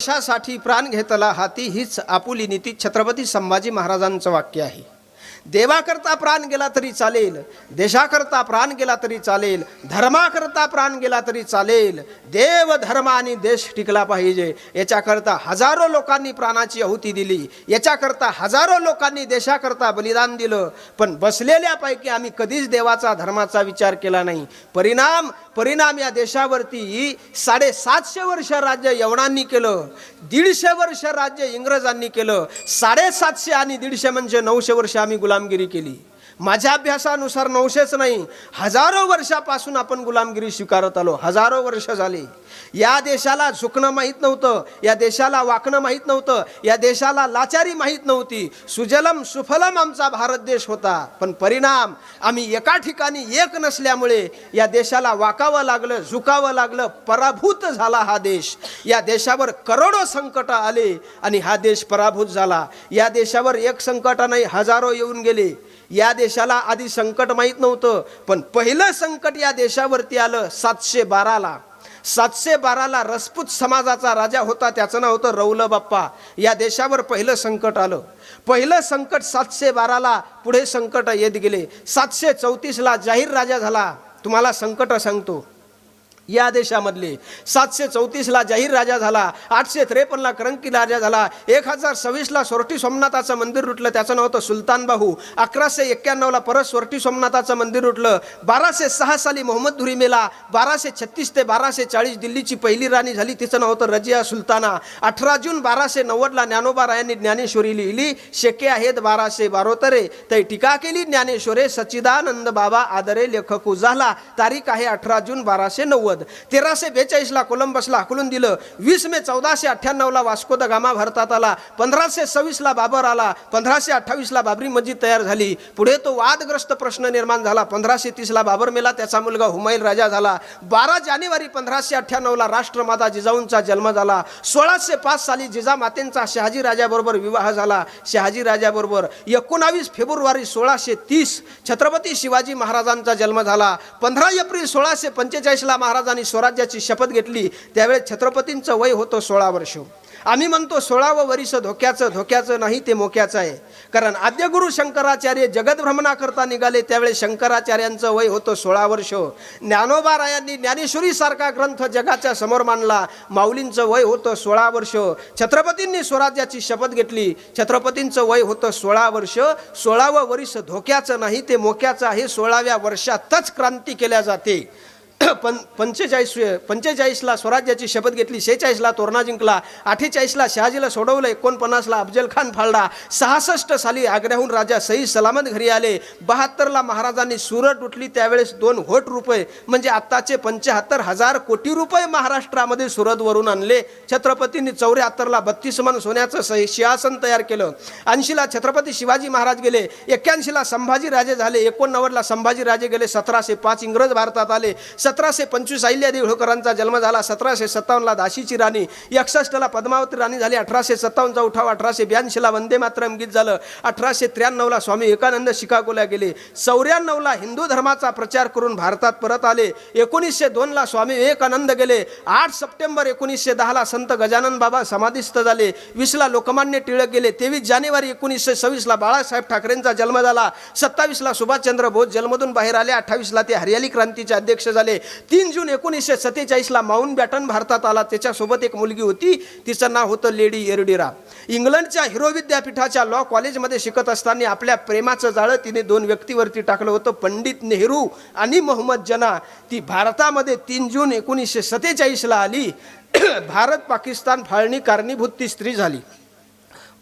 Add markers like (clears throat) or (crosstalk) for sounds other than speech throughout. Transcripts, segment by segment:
देशासाठी प्राण घेतला हाती हीच आपुली नीती छत्रपती संभाजी महाराजांचं वाक्य आहे. देवाकरता प्राण गेला तरी चालेल देशाकरता प्राण गेला तरी चालेल धर्माकरता प्राण गेला तरी चालेल. देव धर्म आणि देश टिकला पाहिजे. याच्याकरता हजारो लोकांनी प्राणाची आहुती दिली. याच्याकरता हजारो लोकांनी देशाकरता बलिदान दिलं. पण बसलेल्यापैकी आम्ही कधीच देवाचा धर्माचा विचार केला नाही. परिणाम परिणाम या देशावरती साडेसातशे वर्ष राज्य यवनांनी केलं. दीडशे वर्ष राज्य इंग्रजांनी केलं. साडेसातशे आणि दीडशे म्हणजे नऊशे वर्ष आम्ही गुलामगिरी केली. माझ्या अभ्यासानुसार नऊशेच नाही हजारो वर्षापासून आपण गुलामगिरी स्वीकारत आलो. हजारो वर्ष झाली. या देशाला झुकणं माहीत नव्हतं या देशाला वाकणं माहीत नव्हतं या देशाला लाचारी माहीत नव्हती. सुजलम सुफलम आमचा भारत देश होता. पण परिणाम आम्ही एका ठिकाणी एक नसल्यामुळे या देशाला वाकावं लागलं झुकावं लागलं पराभूत झाला हा देश. या देशावर करोडो संकट आले आणि हा देश पराभूत झाला. या देशावर एक संकट नाही हजारो येऊन गेले. या देशाला आधी संकट माहीत नव्हतं पण पहिलं संकट या देशावरती आलं सातशे बाराला. सातशे बाराला रसपूत समाजाचा राजा होता त्याचं नाव होतं रौल बाप्पा या देशावर पहिलं संकट आलं. पहिलं संकट सातशे बाराला पुढे संकट येत गेले. सातशे चौतीसला जाहीर राजा झाला. तुम्हाला संकट सांगतो. या देशामधले सातशे चौतीसला जाहीर राजा झाला आठशे त्रेपन्नला करंकी राजा झाला एक हजार सव्वीसला सोरटी सोमनाथाचं मंदिर रुटलं त्याचं नाव होतं सुलतान बाहू अकराशे एक्क्याण्णवला परत सोरटी सोमनाथाचं मंदिर रुटलं बाराशे सहा साली मोहम्मद धुरी मेला बाराशे छत्तीस ते बाराशे चाळीस दिल्लीची पहिली राणी झाली तिचं नाव होतं रजिया सुलताना अठरा जून बाराशे नव्वदला ज्ञानोबा रायांनी ज्ञानेश्वरी लिहिली शेके आहेत बाराशे बारोतरे तै टीका केली ज्ञानेश्वरे सच्चिदानंद बाबा आदरे लेखक झाला तारीख आहे अठरा जून बाराशे नव्वद. तेराशे बेचाळीसला कोलंबसला हाकलून दिलं. वीस मे चौदाशे अठ्ठ्याण्णवला वास्को द गामा भारतात आला. पंधराशे सव्वीसला बाबर आला. पंधराशे अठ्ठावीसला बाबरी मस्जिद तयार झाली. पुढे तो वादग्रस्त प्रश्न निर्माण झाला. पंधराशे तीसला बाबर मेला त्याचा मुलगा हुमायून राजा झाला. बारा जानेवारी पंधराशे अठ्ठ्याण्णवला राष्ट्रमाता जिजाऊंचा जन्म झाला. सोळाशे पाच साली जिजामातेंचा शहाजी राजाबरोबर विवाह झाला. शहाजी राजाबरोबर एकोणावीस फेब्रुवारी सोळाशे तीस छत्रपती शिवाजी महाराजांचा जन्म झाला. पंधरा एप्रिल सोळाशे पंचेचाळीसला महाराजांनी स्वराज्याची शपथ घेतली त्यावेळेस छत्रपतींचं वय होतं सोळा वर्ष. आम्ही म्हणतो सोळावं वरीस धोक्याचं धोक्याचं नाही ते मोक्याचं आहे. कारण आद्यगुरु शंकराचार्य जगदभ्रमणाकरता निघाले त्यावेळेस शंकराचार्यांचं वय होतं सोळा वर्ष. ज्ञानोबारायांनी ज्ञानेश्वरीसारखा ग्रंथ जगाच्या समोर मांडला माऊलींचं वय होतं सोळा वर्ष. छत्रपतींनी स्वराज्याची शपथ घेतली छत्रपतींचं वय होतं सोळा वर्ष. सोळावं वरीस धोक्याचं नाही ते मोक्याचं आहे. सोळाव्या वर्षातच क्रांती केल्या जाते. (coughs) पं पंचेचाळीस पंचेचाळीसला स्वराज्याची शपथ घेतली शेहेचाळीसला तोरणा जिंकला अठ्ठेचाळीसला शहाजीला सोडवलं एकोणपन्नासला अफजल खान फाळला सहासष्ट साली आग्र्याहून राजा सई सलामत घरी आले बहात्तरला महाराजांनी सुरत उठली त्यावेळेस दोन होट रुपये म्हणजे आत्ताचे पंच्याहत्तर हजार कोटी रुपये महाराष्ट्रामध्ये सुरतवरून आणले. छत्रपतींनी चौऱ्याहत्तरला बत्तीस मन सोन्याचं सही सिंहासन तयार केलं. ऐंशीला छत्रपती शिवाजी महाराज गेले एक्क्याऐंशीला संभाजी राजे झाले एकोणनव्वदला संभाजी राजे गेले सतराशे पाच इंग्रज भारतात आले सतराशे पंचवीस अहिल्यादेवी होळकरांचा जन्म झाला सतराशे सत्तावन्नला दाशीची राणी एकसष्टला पद्मावती राणी झाली अठराशे सत्तावन्नचा उठाव अठराशे ब्याऐंशीला वंदे मातरम गीत झालं अठराशे त्र्याण्णवला स्वामी विवेकानंद शिकागोला गेले चौऱ्याण्णवला हिंदू धर्माचा प्रचार करून भारतात परत आले एकोणीसशे दोनला स्वामी विवेकानंद गेले आठ सप्टेंबर एकोणीसशे दहाला संत गजानन बाबा समाधीस्थ झाले वीसला लोकमान्य टिळक गेले तेवीस जानेवारी एकोणीसशे सव्वीसला बाळासाहेब ठाकरेंचा जन्म झाला सत्तावीसला सुभाषचंद्र बोस जन्मधून बाहेर आले अठ्ठावीसला ते हरियाली क्रांतीचे अध्यक्ष झाले तीन जून एकोणीसशे सत्तेचाळीसला माउंट बॅटन भारतात आला. त्याच्यासोबत एक मुलगी होती तिचं नाव होतं लेडी एरडिरा. इंग्लंडच्या हिरो विद्यापीठाच्या लॉ कॉलेजमध्ये शिकत असताना आपल्या प्रेमाचं जाळं तिने दोन व्यक्तीवरती टाकलं होतं पंडित नेहरू आणि मोहम्मद जना ती भारतामध्ये तीन जून एकोणीसशे सत्तेचाळीसला आली. (clears throat) भारत पाकिस्तान फाळणी कारणीभूत ती स्त्री झाली.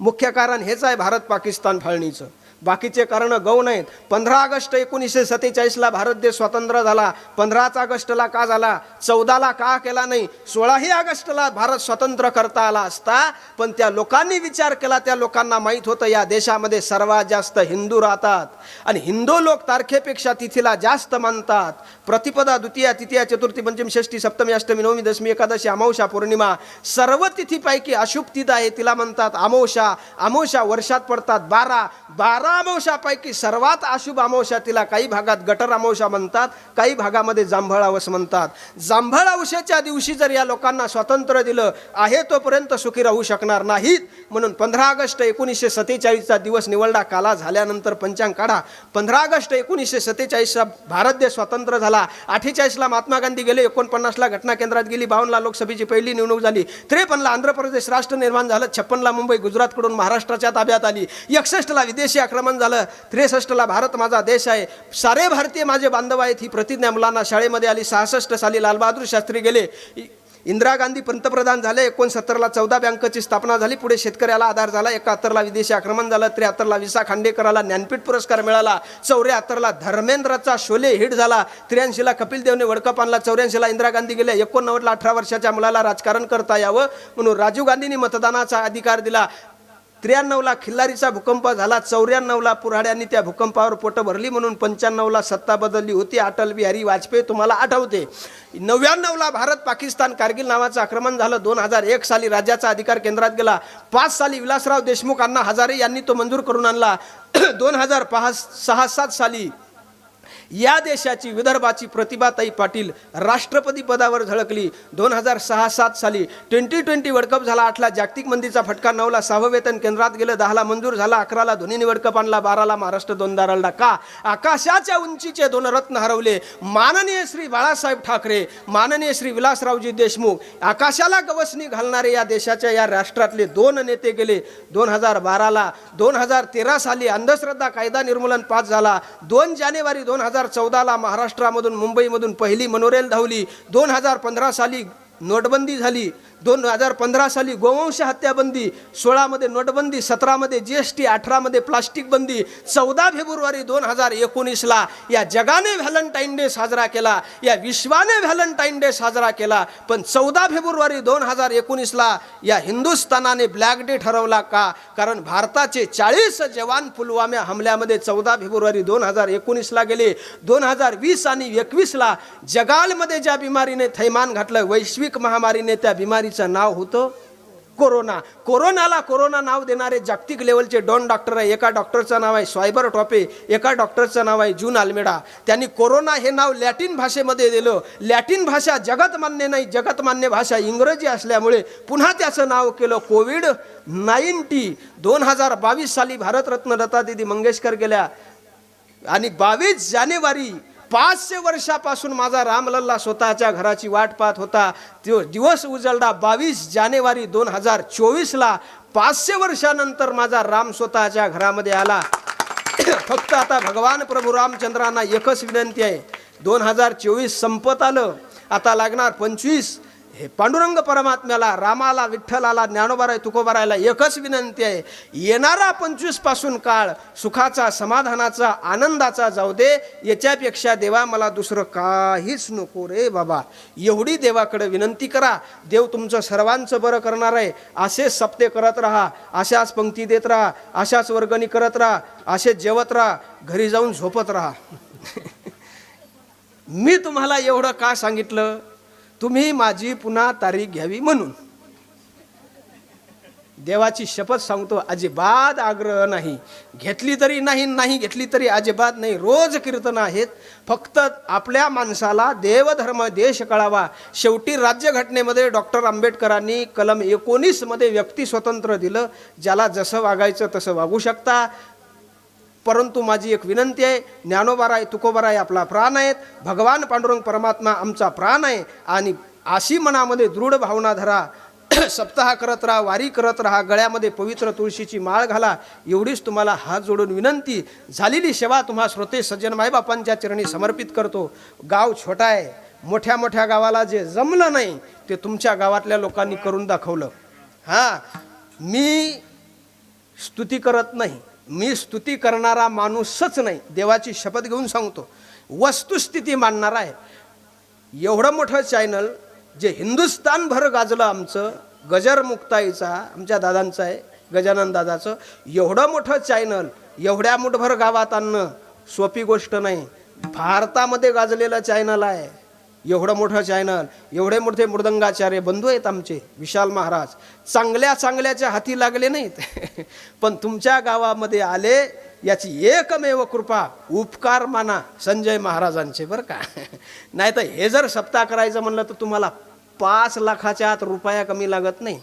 मुख्य कारण हेच आहे भारत पाकिस्तान फाळणीचं. बाकीचे कारण गौण आहेत पंधरा ऑगस्ट एकोणीसशे सत्तेचाळीसला भारत देश स्वतंत्र झाला. पंधराच ऑगस्टला का झाला? चौदाला का केला नाही? सोळाही ऑगस्टला भारत स्वतंत्र करता आला असता पण त्या लोकांनी विचार केला त्या लोकांना माहीत होतं या देशामध्ये सर्वात जास्त हिंदू राहतात. आणि हिंदू लोक तारखेपेक्षा तिथीला जास्त मानतात. प्रतिपदा द्वितीया तृतीया चतुर्थी पंचमी षष्टी सप्तमी अष्टमी नवमी दशमी एकादशी अमावशा पौर्णिमा सर्व तिथीपैकी अशुभ तिथी आहे तिला म्हणतात अमावशा अमावशा वर्षात पडतात बारा. बारा अमावश्यापैकी सर्वात अशुभ अमावस्या तिला काही भागात गटर अमावस्या म्हणतात काही भागामध्ये जांभळावस म्हणतात. जांभळावशेच्या दिवशी जर या लोकांना स्वातंत्र्य दिलं आहे तोपर्यंत सुखी राहू शकणार नाहीत. म्हणून पंधरा ऑगस्ट एकोणीसशे सत्तेचाळीसचा दिवस निवडला काला झाल्यानंतर पंचांग काढा. पंधरा ऑगस्ट एकोणीसशे सत्तेचाळीसला भारत देश स्वतंत्र झाला. अठ्ठेचाळीसला महात्मा गांधी गेले एकोणपन्नासला घटना केंद्रात गेली बावन्नला लोकसभेची पहिली निवडणूक झाली त्रेपन्नला आंध्र प्रदेश राष्ट्र निर्माण झालं छप्पनला मुंबई गुजरातकडून महाराष्ट्राच्या ताब्यात आली एकसष्टला विदेशी आक्रमण झालं. त्रेसष्टला भारत माझा देश आहे. सारे भारतीय माझे बांधव आहेत. ही प्रतिज्ञा मुलांना शाळेमध्ये आली. सहासष्ट साली लालबहादूर शास्त्री गेले. इंदिरा गांधी पंतप्रधान झाले. एकोणसत्तरला चौदा बँकची स्थापना झाली. पुढे शेतकऱ्याला आधार झाला. एकाहत्तरला विदेशी आक्रमण झालं. त्र्याहत्तरला विसा खांडेकराला ज्ञानपीठ पुरस्कार मिळाला. चौऱ्याहत्तरला धर्मेंद्रचा शोले हिट झाला. त्र्याऐंशीला कपिल देवने वर्ल्ड आणला. चौऱ्याऐंशीला इंदिरा गांधी गेल्या एकोणनव्वदला अठरा वर्षाच्या मुलाला राजकारण करता यावं म्हणून राजीव गांधींनी मतदानाचा अधिकार दिला. त्र्याण्णवला खिल्लारीचा भूकंप झाला चौऱ्याण्णवला पुराड्यांनी त्या भूकंपावर पोटं भरली म्हणून पंच्याण्णवला सत्ता बदलली होती. अटल बिहारी वाजपेयी तुम्हाला आठवते. नव्याण्णवला भारत पाकिस्तान कारगिल नावाचं आक्रमण झालं. दोन हजार एक साली राज्याचा अधिकार केंद्रात गेला. पाच साली विलासराव देशमुख अण्णा हजारे यांनी तो मंजूर करून आणला. (clears throat) दोन हजार पहा सहा सात साली या देशाची विदर्भाची प्रतिभाताई पाटील राष्ट्रपती पदावर झळकली. दोन हजार सहा सात साली ट्वेंटी ट्वेंटी वर्ल्ड कप झाला आठला जागतिक मंदीचा फटका नऊला सहावं वेतन केंद्रात गेलं दहाला मंजूर झाला अकराला धोनीने वर्ल्ड कप आणला बाराला महाराष्ट्र दोनदा रडला का? आकाशाच्या उंचीचे दोन रत्न हरवले. माननीय श्री बाळासाहेब ठाकरे माननीय श्री विलासरावजी देशमुख आकाशाला गवसणी घालणारे या देशाच्या या राष्ट्रातले दोन नेते गेले. दोन हजार बाराला दोन हजार तेरा साली अंधश्रद्धा कायदा निर्मूलन पास झाला. दोन जानेवारी दोन हजार चौदाला महाराष्ट्रामधून मुंबईमधून पहिली मनोरेल धावली. दोन हजार पंधरा साली नोटबंदी झाली. दोन हजार पंधरा साली गोवंश हत्याबंदी सोळामध्ये नोटबंदी सतरामध्ये जी एस टी अठरामध्ये प्लास्टिक बंदी चौदा फेब्रुवारी दोन हजार एकोणीसला या जगाने व्हॅलेंटाईन डे साजरा केला या विश्वाने व्हॅलेंटाईन डे साजरा केला पण चौदा फेब्रुवारी दोन हजार एकोणीसला या हिंदुस्थानाने ब्लॅक डे ठरवला का? कारण भारताचे चाळीस जवान पुलवामा हमल्यामध्ये चौदा फेब्रुवारी दोन हजार एकोणीसला गेले दोन हजार वीस आणि एकवीसला जगालमध्ये ज्या बिमारीने थैमान घातलं वैश्विक महामारीने त्या बिमारीचं नाव होतं कोरोना. कोरोनाला कोरोना नाव देणारे जागतिक लेवलचे दोन डॉक्टर आहे एका डॉक्टरचं नाव आहे स्वायबर टॉपे एका डॉक्टरचं नाव आहे जून आल्मेडा. त्यांनी कोरोना हे नाव लॅटिन भाषेमध्ये दिलं. लॅटिन भाषा जगत मान्य नाही जगत मान्य भाषा इंग्रजी असल्यामुळे पुन्हा त्याचं नाव केलं कोविड नाईन्टी. दोन हजार बावीस साली भारतरत्न लतादीदी मंगेशकर गेल्या आणि बावीस जानेवारी पाचशे वर्षापासून माझा रामलल्ला स्वतःच्या घराची वाट पाहत होता. तो दिवस उजळला बावीस जानेवारी दोन हजार चोवीसला. पाचशे वर्षानंतर माझा राम स्वतःच्या घरामध्ये आला. (coughs) फक्त आता भगवान प्रभू रामचंद्रांना एकच विनंती आहे. दोन हजार चोवीस संपत आलं. आता लागणार पंचवीस. हे पांडुरंग परमात्म्याला रामाला विठ्ठलाला ज्ञानोबाराय तुकोबारायला एकच विनंती आहे. येणारा पंचवीसपासून काळ सुखाचा समाधानाचा आनंदाचा जाऊ दे. याच्यापेक्षा देवा मला दुसरं काहीच नको रे बाबा. एवढी देवाकडे विनंती करा. देव तुमचं सर्वांचं बरं करणार आहे. असे सप्ते करत राहा. अशाच पंक्ती देत राहा. अशाच वर्गणी करत राहा. असेच जेवत राहा. घरी जाऊन झोपत राहा. (laughs) मी तुम्हाला एवढं का सांगितलं? तुम्ही माझी पुन्हा तारीख घ्यावी म्हणून. देवाची शपथ सांगतो अजिबात आग्रह नाही. घेतली तरी नाही नाही घेतली तरी अजिबात नाही. रोज कीर्तन आहेत. फक्त आपल्या माणसाला देवधर्म देश कळावा. शेवटी राज्यघटनेमध्ये डॉक्टर आंबेडकरांनी कलम एकोणीसमध्ये व्यक्ती स्वतंत्र दिलं. ज्याला जसं वागायचं तसं वागू शकता. परंतु माझी एक विनंती आहे ज्ञानोबाराय तुकोबाराय आपला प्राण आहेत भगवान पांडुरंग परमात्मा आमचा प्राण आहे आणि अशी मनामध्ये दृढ भावना धरा (clears throat) सप्ताह करत राहा वारी करत राहा गळ्यामध्ये पवित्र तुळशीची माळ घाला एवढीच तुम्हाला हात जोडून विनंती. झालेली सेवा तुम्हा श्रोते सज्जन मायबापांच्या चरणी समर्पित करतो. गाव छोटा आहे मोठ्या मोठ्या गावाला जे जमलं नाही ते तुमच्या गावातल्या लोकांनी करून दाखवलं. हां मी स्तुती करत नाही. मी स्तुती करणारा माणूसच नाही. देवाची शपथ घेऊन सांगतो. वस्तुस्थिती मानणारा आहे. एवढं मोठं चॅनल जे हिंदुस्थानभर गाजलं आमचं गजर मुक्ताईचा आमच्या दादांचं आहे गजानन दादाचं एवढं मोठं चॅनल एवढ्या मुठभर गावात आणणं सोपी गोष्ट नाही. भारतामध्ये गाजलेलं चॅनल आहे. एवढं मोठं चॅनल एवढे मोठे मृदंगाचार्य बंधू आहेत आमचे विशाल महाराज. चांगल्या चांगल्याच्या हाती लागले नाहीत. (laughs) पण तुमच्या गावामध्ये आले याची एकमेव कृपा उपकार माना संजय महाराजांचे बरं का. (laughs) नाही तर हे जर सप्ताह करायचं म्हणलं तर तुम्हाला पाच लाखाच्या आत रुपया कमी लागत नाही.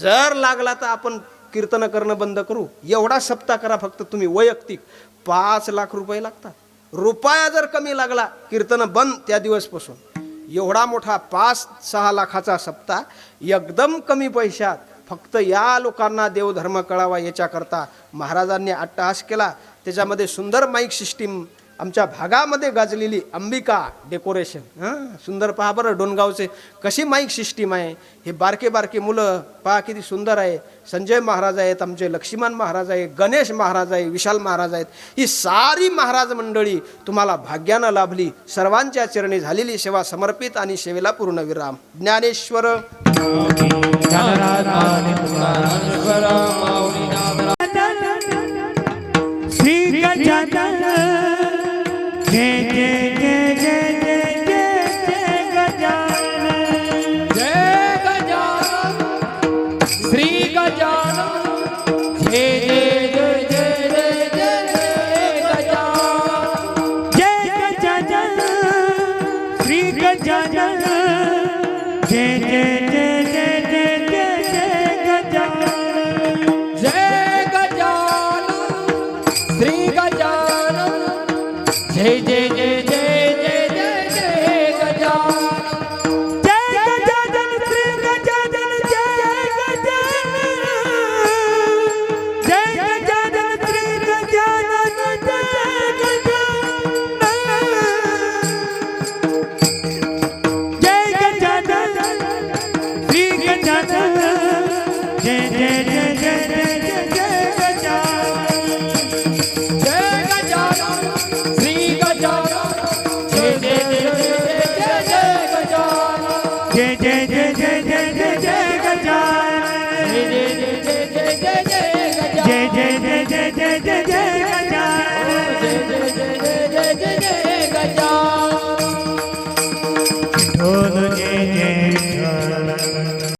जर लागला तर आपण कीर्तन करणं बंद करू. एवढा सप्ताह करा फक्त तुम्ही वैयक्तिक. पाच लाख रुपये लागतात. रुपया जर कमी लागला कीर्तन बंद त्या दिवसपासून. एवढा मोठा पाच सहा लाखाचा सप्ताह एकदम कमी पैशात फक्त या लोकांना देवधर्म कळावा याच्याकरता महाराजांनी अट्टहास केला. त्याच्यामध्ये सुंदर माईक सिस्टीम आमच्या भागामध्ये गाजलेली अंबिका डेकोरेशन हां सुंदर पहा बरं डोनगावचे कशी माईक सिस्टीम आहे हे बारके बारके मुलं पहा किती सुंदर आहे संजय महाराज आहेत आमचे लक्ष्मण महाराज आहे गणेश महाराज आहे विशाल महाराज आहेत ही सारी महाराज मंडळी तुम्हाला भाग्यानं लाभली सर्वांच्या चरणी झालेली सेवा समर्पित आणि सेवेला पूर्णविराम ज्ञानेश्वर